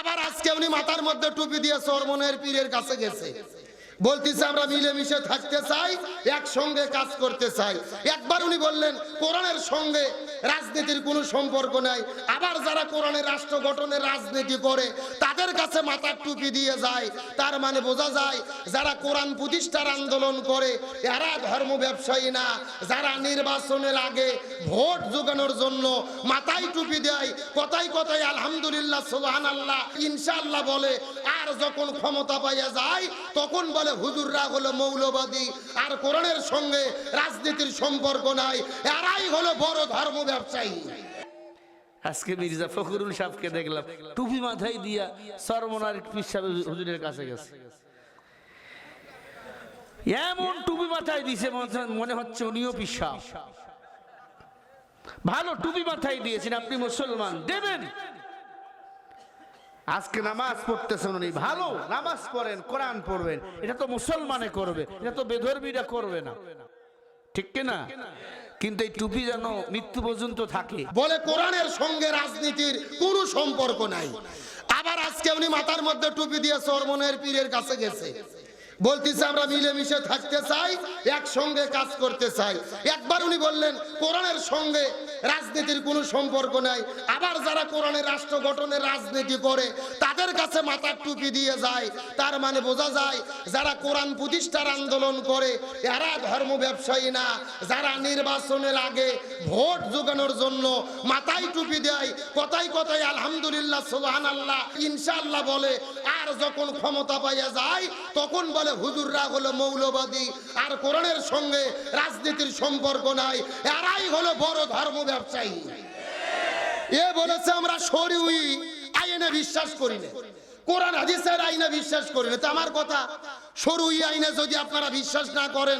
আবার আজকে উনি মাথার মধ্যে টুপি দিয়ে সরমনের পীরের কাছে গেছে। বলতেছে, আমরা মিলেমিশে থাকতে চাই, একসঙ্গে কাজ করতে চাই। একবার উনি বললেন, কোরআনের সঙ্গে রাজনীতির কোনো সম্পর্ক নাই। আবার যারা কোরআনের রাষ্ট্র গঠনের রাজনীতি করে, তাদের কাছে মাথার টুপি দিয়ে যায়। তার মানে বোঝা যায়, যারা কোরআন প্রতিষ্ঠার আন্দোলন করে, এরা ধর্ম ব্যবসায়ী না। যারা নির্বাচনের আগে ভোট জোগানোর জন্য মাথায় টুপি দেয় কথাই কথাই আলহামদুলিল্লাহ সোহান আল্লাহ ইনশাআল্লাহ বলে আর যখন ক্ষমতা পাইয়া যায়, তখন বলে, হুজুররা হলো মৌলবাদী। আর কোরআনের সঙ্গে রাজনীতির সম্পর্ক নাই। এরাই হলো বড় ধর্ম ব্যবসায়ী। আজকে মির্জা ফখরুল সাহেবকে দেখলাম। টুপি মাথায় দিয়া সরমনার পীর সাহেব হুজুরের কাছে গেছে। এমন টুপি মাথায় দিছে মনে হচ্ছে- উনিও পীর সাহেব। ভালো টুপি মাথায় দিয়েছেন, আপনি মুসলমান। দেবেন। আজকে নামাজ পড়তেছেন উনি। ভালো, নামাজ পড়েন, কোরআন পড়বেন। এটা তো মুসলমানে করবে, এটা তো বেধর্মীরা করবে না। ঠিক কিনা? কিন্তু এই টুপি যেন মৃত্যু পর্যন্ত থাকে। বলে কোরআনের সঙ্গে রাজনীতির কোনো সম্পর্ক নাই। আবার আজকে উনি মাথার মধ্যে টুপি দিয়ে সরমনের পীরের কাছে গেছে। বলতেছে, আমরা মিলেমিশে থাকতে চাই, একসঙ্গে কাজ করতে চাই। একবার উনি বললেন, কোরআনের সঙ্গে রাজনীতির কোনো সম্পর্ক নাই। আবার যারা কোরআনের রাষ্ট্র গঠনের রাজনীতি করে, তাদের কাছে মাথার টুপি দিয়ে যায়। তার মানে বোঝা যায়, যারা কোরআন প্রতিষ্ঠার আন্দোলন করে, এরা ধর্ম ব্যবসায়ী না। যারা নির্বাচনের আগে ভোট জোগানোর জন্য মাথায় টুপি দেয় কথাই কথাই আলহামদুলিল্লাহ সুবহান আল্লাহ ইনশাআল্লাহ বলে, আর যখন ক্ষমতা পাইয়া যায়, তখন বলে হুজুররা হলো মৌলবাদী। আর কোরআনের সঙ্গে রাজনীতির সম্পর্ক নাই। এরাই হলো বড় ধর্ম ব্যবসায়ী। এ বলেছে, আমরা আইনে বিশ্বাস করি না। কোরআন, হাদিসের আইনে বিশ্বাস করি না। তো আমার কথা আইনে যদি আপনারা বিশ্বাস না করেন,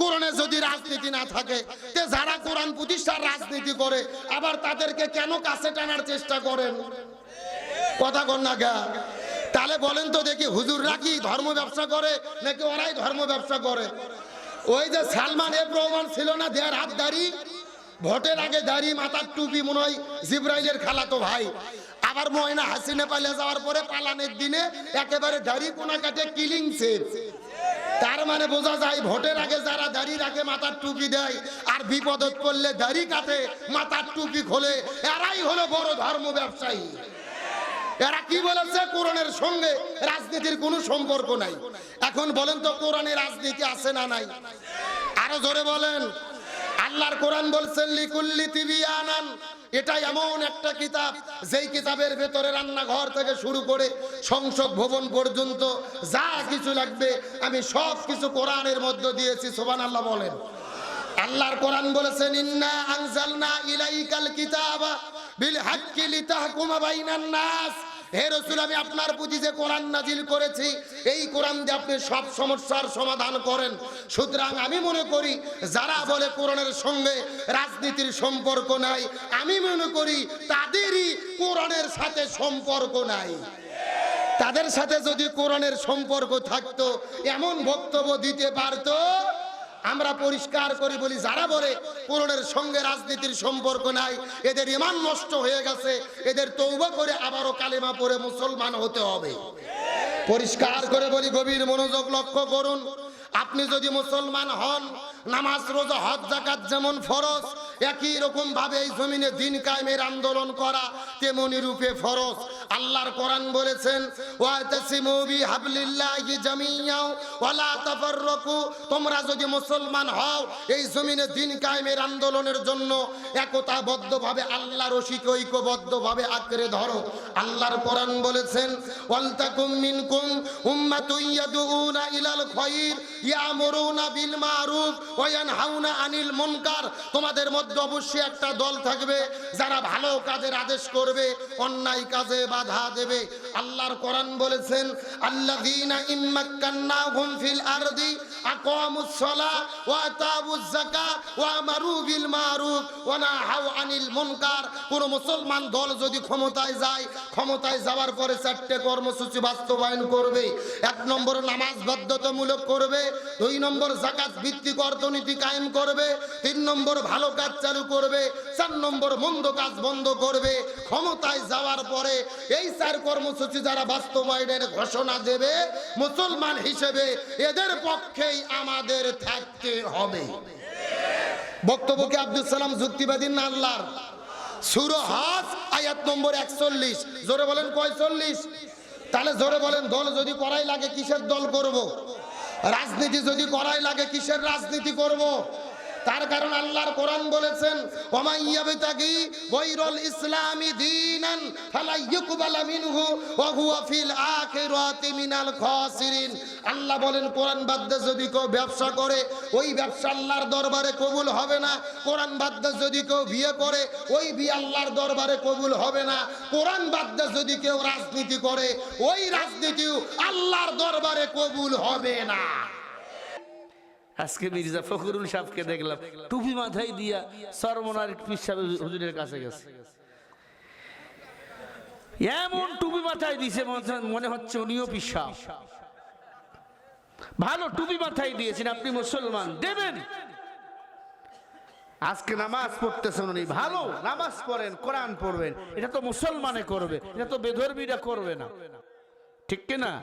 কোরআনে যদি রাজনীতি না থাকে, তে যারা কোরআন প্রতিষ্ঠার রাজনীতি করে, আবার তাদেরকে কেন কাছে টানার চেষ্টা করেন? কথা কন না গা। তাহলে বলেন তো দেখি হুজুররা কি ধর্ম ব্যবসা করে, নাকি ওরাই ধর্ম ব্যবসা করে? ওই যে সালমান এফ রহমান ছিল না, দেয়ার হাত দাড়ি? ভোটের আগে দাড়ি, মাথার টুপি মনে হয় জিব্রাইলের খালাতো ভাই। আবার ময়না হাসিনে পালিয়ে যাওয়ার পরে পালানের দিনে একেবারে দাড়ি কোনা কাটে কিলিং তার মানে বোঝা যায় ভোটের আগে যারা দাড়ি রাখে, মাথার টুপি দেয়, আর বিপদত পড়লে দাড়ি কাটে, মাথার টুপি খোলে, এরাই হলো বড় ধর্ম ব্যবসায়ী। এরা কি বলেছে? কোরআনের সঙ্গে রাজনীতির কোনো সম্পর্ক নাই। এখন বলেন তো কোরআনে রাজনীতি আছে না নাই? আরও জোরে বলেন। আল্লাহর কোরআন বলছেন, লিকুল্লি তিবি আনান এটা এমন একটা কিতাব, যেই কিতাবের ভেতরে রান্নাঘর থেকে শুরু করে সংসদ ভবন পর্যন্ত যা কিছু লাগবে, আমি সব কিছু কোরআনের মধ্যে দিয়েছি সোবান আল্লাহ বলেন। আল্লাহর কোরআন বলেছেন, ইন্না আনজালনা ইলাইকাল কিতাবা বিল হাক্কি লিতাহকুমা বাইনান নাস। হে রাসূল, আমি আপনার প্রতি যে কোরআন নাজিল করেছি, এই কোরআন দিয়ে আপনি সব সমস্যার সমাধান করেন। সুতরাং আমি মনে করি, যারা বলে কোরআনের সঙ্গে রাজনীতির সম্পর্ক নাই, আমি মনে করি তাদেরই কোরআনের সাথে সম্পর্ক নাই। তাদের সাথে যদি কোরআনের সম্পর্ক থাকতো, এমন বক্তব্য দিতে পারতো আমরা পরিষ্কার করে বলি, যারা বলে কোরআনের সঙ্গে রাজনীতির সম্পর্ক নাই, এদের ইমান নষ্ট হয়ে গেছে, এদের তৌবা করে আবারও কালেমা পড়ে মুসলমান হতে হবে। পরিষ্কার করে বলি, গভীর মনোযোগ লক্ষ্য করুন। আপনি যদি মুসলমান হন, নামাজ, রোজা, হজ জাকাত যেমন ফরজ, একই রকম ভাবে এই জমিনে দিন কায়েমের আন্দোলন করা তেমনি রূপে ফরজ। আল্লাহর কোরআন বলেছেন তোমরা যদি মুসলমান হও, এই জমিনে দিন কায়েমের আন্দোলনের জন্য একতাবদ্ধভাবে আল্লাহর রশিকে ঐক্যবদ্ধভাবে আঁকড়ে ধরো। আল্লাহর কোরআন বলেছেন, ওয়ালতাকুম মিনকুম উম্মাতুন ইয়াদউনা ইলাল খায়র ইয়ামুরুনা বিল মারুফ ওয়া ইয়ানহাউনা আনিল মুনকার। তোমাদের মধ্যে অবশ্যই একটা দল থাকবে যারা ভালো কাজের আদেশ করবে, অন্যায় কাজে বাধা দেবে। আল্লাহর কোরআন বলেছেন, আল্লাযীনা ফিল আরদি আকামুস সালাহ ওয়া যাকাত ওয়া আমারু বিল মারুফ ওয়া নাহাউ আনিল মুনকার। কোন মুসলমান দল যদি ক্ষমতায় যায়, ক্ষমতায় যাওয়ার পরে কর্মসূচি বাস্তবায়ন করবে, এক নম্বর নামাজ বাধ্যতামূলক করবে, দুই নম্বর জাকাত ভিত্তিক অর্থনীতি কায়েম করবে, তিন নম্বর ভালো কাজ চালু করবে, চার নম্বর মন্দ কাজ বন্ধ করবে। ক্ষমতায় যাওয়ার পরে এই চার কর্মসূচি যারা বাস্তবায়নের ঘোষণা দেবে, মুসলমান হিসেবে এদের পক্ষেই আমাদের থাকতে হবে বক্তব্যকে আব্দুল সালাম যুক্তিবাদী না আল্লাহর সুর হাস, আয়াত নম্বর একচল্লিশ জোরে বলেন পঁয়তাল্লিশ তাহলে জোরে বলেন, দল যদি করাই লাগে, কিসের দল করব। রাজনীতি যদি করাই লাগে, কিসের রাজনীতি করব। তার কারণ আল্লাহর কোরআন বলেছেন আল্লাহ বলেন, কোরআন বাদ্যে যদি কেউ ব্যবসা করে, ওই ব্যবসা আল্লাহর দরবারে কবুল হবে না। কোরআন বাদ্যে যদি কেউ বিয়ে করে, ওই বিয়ে আল্লাহর দরবারে কবুল হবে না। কোরআন বাদ্যে যদি কেউ রাজনীতি করে, ওই রাজনীতিও আল্লাহর দরবারে কবুল হবে না। আজকে মির্জা ফখরুল সাহেবকে দেখলাম। টুপি মাথায় দিয়া সরমনার পীর সাহেব হুজুরের কাছে গেছে। এমন টুপি মাথায় দিছে মনে- হচ্ছে উনিও পিসা ভালো টুপি মাথায় দিয়েছেন, আপনি মুসলমান, দেবেন। আজকে নামাজ পড়তেছেন উনি, ভালো নামাজ পড়েন, কোরআন পড়বেন। এটা তো মুসলমানে করবে, এটা তো বেধর্মীরা করবে না। ঠিক কিনা?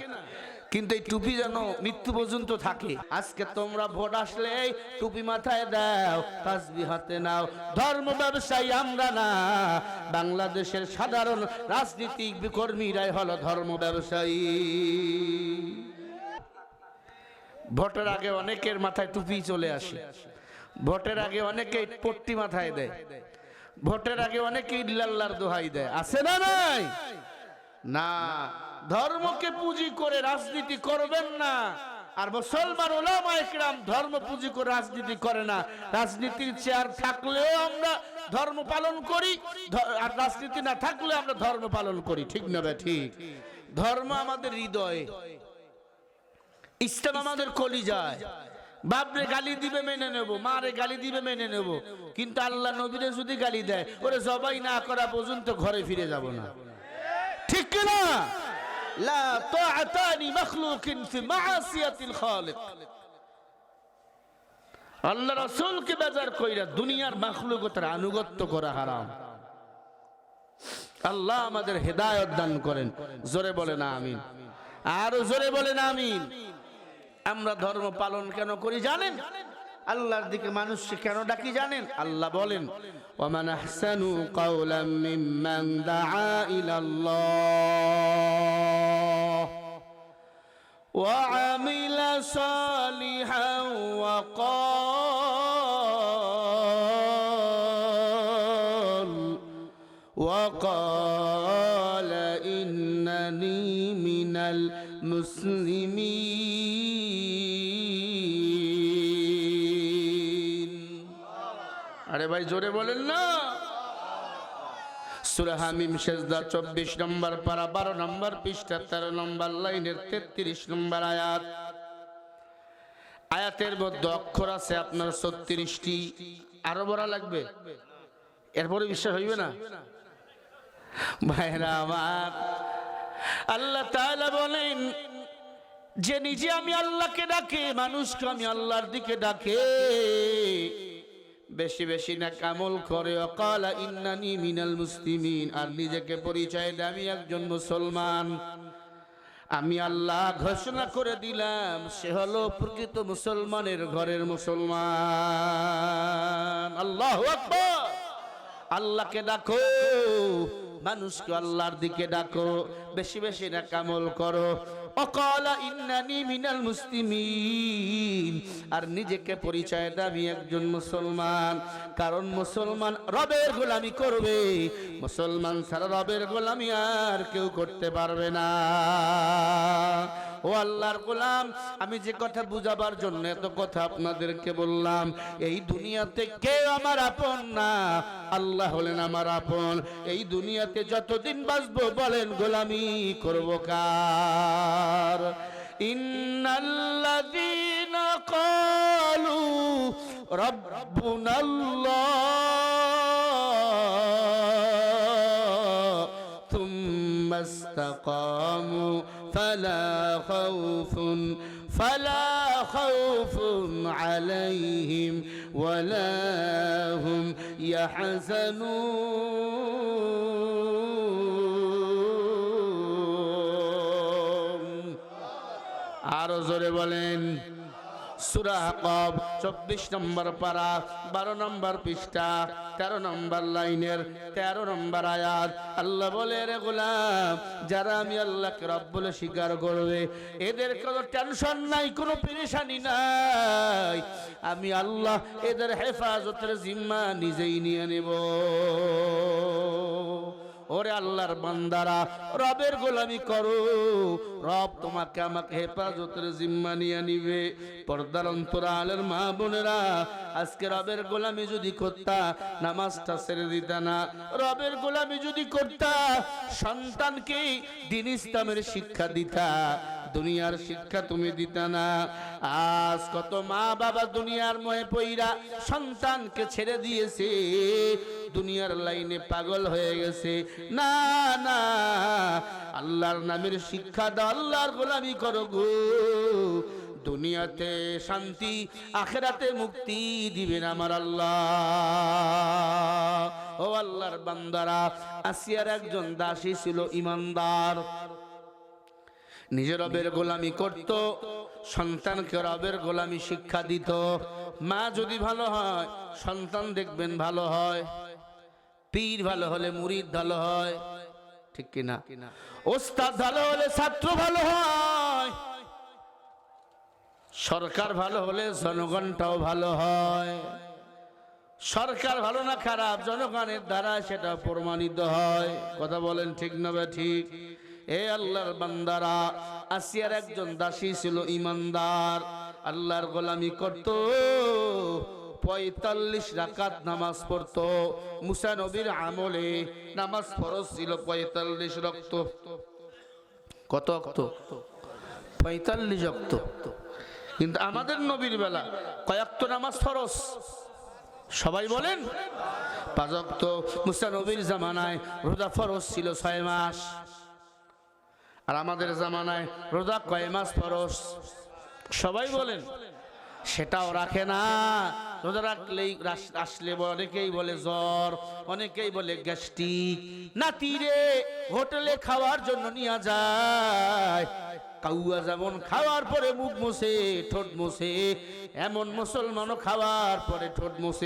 কিন্তু এই টুপি যেন মৃত্যু পর্যন্ত থাকে। আজকে তোমরা ভোট আসলে টুপি মাথায় দাও তাসবি হাতে নাও। ধর্ম ব্যবসায়ী আমরা না, বাংলাদেশের সাধারণ রাজনীতিক কর্মীরাই হলো ধর্ম ব্যবসায়ী। ভোটের আগে অনেকের মাথায় টুপি চলে আসে। ভোটের আগে অনেকে পট্টি মাথায় দেয়। ভোটের আগে অনেকে ইল্লাল্লাহর দোহাই দেয়। আছে না নাই? না, ধর্মকে পুঁজি করে রাজনীতি করবেন না। আর মুসলমান ওলামা একরাম ধর্ম পুঁজি করে রাজনীতি করে না। রাজনীতির চেয়ার থাকলেও আমরা ধর্ম পালন করি আর রাজনীতি না থাকলে আমরা ধর্ম পালন করি। ঠিক না ঠিক? ধর্ম আমাদের হৃদয়ে। ইসলাম আমাদের কলি যায় বাপরে গালি দিবে মেনে নেব, মারে গালি দিবে মেনে নেব। কিন্তু আল্লাহ নবীরে যদি গালি দেয়, ওরে জবাই না করা পর্যন্ত ঘরে ফিরে যাব না। ঠিক কিনা? আনুগত্য করা হারাম। আল্লাহ আমাদের হেদায়েত দান করেন। জোরে বলেন আমিন। আরও জোরে বলেন আমিন। আমরা ধর্ম পালন কেন করি জানেন? আল্লাহর দিকে মানুষকে কেন ডাকি জানেন আল্লাহ বলেন ওয়া মান আহসানু কাউলাম মিম্মান দাআ ইলাল্লাহ ওয়া আমিলা সালিহান ওয়া ক্বাল ওয়া ক্বাল ইন্নানি মিনাল মুসলিমিন ভাই জোরে বলেন না। সূরা হামিম সেজদা 24 নম্বর পারা 12 নম্বর পৃষ্ঠা 13 নম্বর লাইনের 33 নম্বর আয়াত। আয়াতের মধ্যে অক্ষর আছে আপনার 36টি আরও বড় লাগবে? এরপরে বিশ্বাস হইবে না? আল্লাহ বলেন, যে নিজে আমি আল্লাহকে ডাকে, মানুষকে আমি আল্লাহর দিকে ডাকে। বেশি বেশি না কামল করে। অকালা ইন্নানি মিনাল মুসলিমিন। আর নিজেকে পরিচয় দেয় আমি একজন মুসলমান। আমি আল্লাহ ঘোষণা করে দিলাম, সে হলো প্রকৃত মুসলমানের ঘরের মুসলমান। আল্লাহ আল্লাহকে ডাকো, মানুষকে আল্লাহর দিকে ডাকো, বেশি বেশি না কামল করো। অকালা ইন্নানি মিনাল মুসলিমিন। আর নিজেকে পরিচয় আমি একজন মুসলমান। কারণ মুসলমান রবের গোলামি করবে। মুসলমান ছাড়া রবের গোলামি আর কেউ করতে পারবে না। ও আল্লাহর গোলাম, আমি যে কথা বুঝাবার জন্য এত কথা আপনাদেরকে বললাম, এই দুনিয়াতে কেউ আমার আপন না। আল্লাহ হলেন আমার আপন। এই দুনিয়াতে যতদিন বাঁচবো বলেন গোলামি করব কার? إن الذين قالوا ربنا الله ثم استقاموا فلا خوف فلا خوف عليهم ولا هم يحزنون আরও জোরে বলেন। চব্বিশ নম্বর পারা, বারো নম্বর পৃষ্ঠা, তেরো নম্বর লাইনের, তেরো নম্বর আয়াত। আল্লাহ বলে, রে গোলাম, যারা আমি আল্লাহকে রব বলে স্বীকার করবে, এদের কোনো টেনশন নাই, কোনো পেরেশানি নাই। আমি আল্লাহ এদের হেফাজতের জিম্মা নিজেই নিয়ে নেব। ওরে আল্লাহর বান্দারা, রবের গোলামি করো। রব তোমাকে আমাকে হেফাজতের জিম্মা নিয়ে নিবে। পর্দার অন্তরালের মা বোনেরা, আজকে রবের গোলামি যদি করতা, নামাজটা ছেড়ে দিতা না। রবের গোলামি যদি করতা, সন্তানকে দিন ইসলামের শিক্ষা দিতা। দুনিয়ার শিক্ষা তুমি দিতা না। আজ কত মা বাবা দুনিয়ার ময়ে পইরা সন্তানকে ছেড়ে দিয়েছে, দুনিয়ার লাইনে পাগল হয়ে গেছে। না না, আল্লাহর নামের শিক্ষা দাও, আল্লাহর গোলামি করো গো। দুনিয়াতে শান্তি, আখেরাতে মুক্তি দিবেন আমার আল্লাহ। ও আল্লাহর বান্দারা, আসিয়ার একজন দাসী ছিল ইমানদার। নিজের রবের গোলামি করত, সন্তানকে রবের গোলামি শিক্ষা দিত। মা যদি ভালো হয়, সন্তান দেখবেন ভালো হয়। পীর ভালো হলে মুরিদ ভালো হয়। ঠিক কিনা? ওস্তাদ ভালো হলে ছাত্র ভালো হয়। সরকার ভালো হলে জনগণটাও ভালো হয়। সরকার ভালো না খারাপ, জনগণের দ্বারা সেটা প্রমাণিত হয়। কথা বলেন ঠিক না ঠিক? এ আল্লাহর বান্দারা, আসিয়ার একজন দাসী ছিল ইমানদার। আল্লাহর গোলামি করত, পঁয়তাল্লিশ রাকাত নামাজ পড়তো। মুসা নবীর আমলে নামাজ ফরজ ছিল পঁয়তাল্লিশ রক্ত। কত অক্ত পঁয়তাল্লিশ অক্ত কিন্তু আমাদের নবীর বেলা কয়েকত নামাজ ফরজ। সবাই বলেন পাঁচক্ত মুসা নবীর জামানায় রোজা ফরজ ছিল ছয় মাস। আর আমাদের জামানায় রোজা কয় মাস ফরজ? সবাই বলেন। সেটাও রাখে না। রোজা রাখলেই আসলে অনেকেই বলে জ্বর, অনেকেই বলে গ্যাস্ট্রিক। না তীরে হোটেলে খাওয়ার জন্য নিয়ে যায়। কাউয়া যেমন খাওয়ার পরে মুখ মুছে, ঠোঁট মুছে, এমন মুসলমানও খাওয়ার পরে ঠোঁট মুছে।